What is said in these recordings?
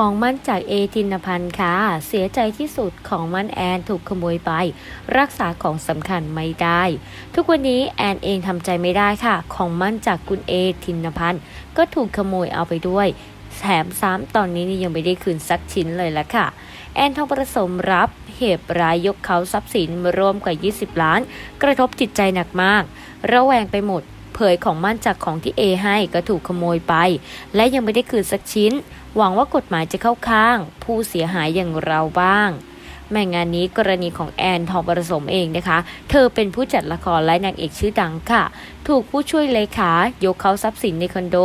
ของมั่นจากเอทินพันธ์ค่ะ เสียใจที่สุดของมั่นแอนถูกขโมยไป รักษาของสำคัญไม่ได้ ทุกวันนี้แอนเองทำใจไม่ได้ค่ะ ของมั่นจากคุณเอทินพันธ์ก็ถูกขโมยเอาไปด้วยแถมซ้ำตอนนี้นี่ยังไม่ได้คืนสักชิ้นเลยละค่ะ แอนทองประสมรับเหตุร้ายยกเขาทรัพย์สินรวมกว่า 20 ล้าน กระทบจิตใจหนักมาก ระแวงไปหมด เผยของมั่นจากของที่เอให้ก็ถูกขโมยไป และยังไม่ได้คืนสักชิ้น หวังว่ากฎหมายจะเข้าข้าง ผู้เสียหายอย่างเราบ้างแม่งานนี้กรณีของแอนทองประสมเองนะคะ เธอเป็นผู้จัดละครและนางเอกชื่อดังค่ะ ถูกผู้ช่วยเลขายกเขาทรัพย์สินในคอนโด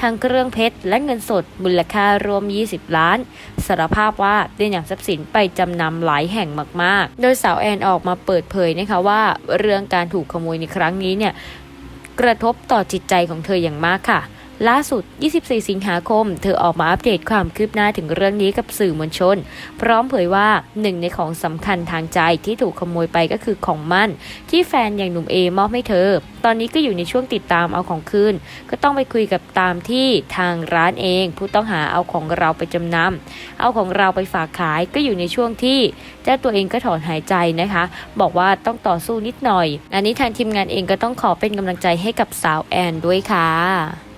ทั้งเครื่องเพชรและเงินสดมูลค่ารวม 20 ล้าน สารภาพว่าได้นำทรัพย์สินไปจำนำหลายแห่งมาก ๆ โดยสาวแอนออกมาเปิดเผยนะคะว่า เรื่องการถูกขโมยในครั้งนี้เนี่ยกระทบต่อจิตใจของเธออย่างมากค่ะ ล่าสุด 24 สิงหาคม เธอออกมาอัปเดตความคืบหน้าถึงเรื่องนี้กับสื่อมวลชน พร้อมเผยว่าหนึ่งในของสำคัญทางใจที่ถูกขโมยไปก็คือของมั่น ที่แฟนอย่างหนุ่มเอมอบให้เธอ ตอนนี้ก็อยู่ในช่วงติดตามเอาของคืน ก็ต้องไปคุยกับตามที่ทางร้านเอง ผู้ต้องหาเอาของเราไปจำนำเอาของเราไปฝากขายก็อยู่ในช่วงที่เจ้าตัวเองก็ถอนหายใจนะคะ บอกว่าต้องต่อสู้นิดหน่อย อันนี้ทางทีมงานเองก็ต้องขอเป็นกำลังใจให้กับสาวแอนด้วยค่ะ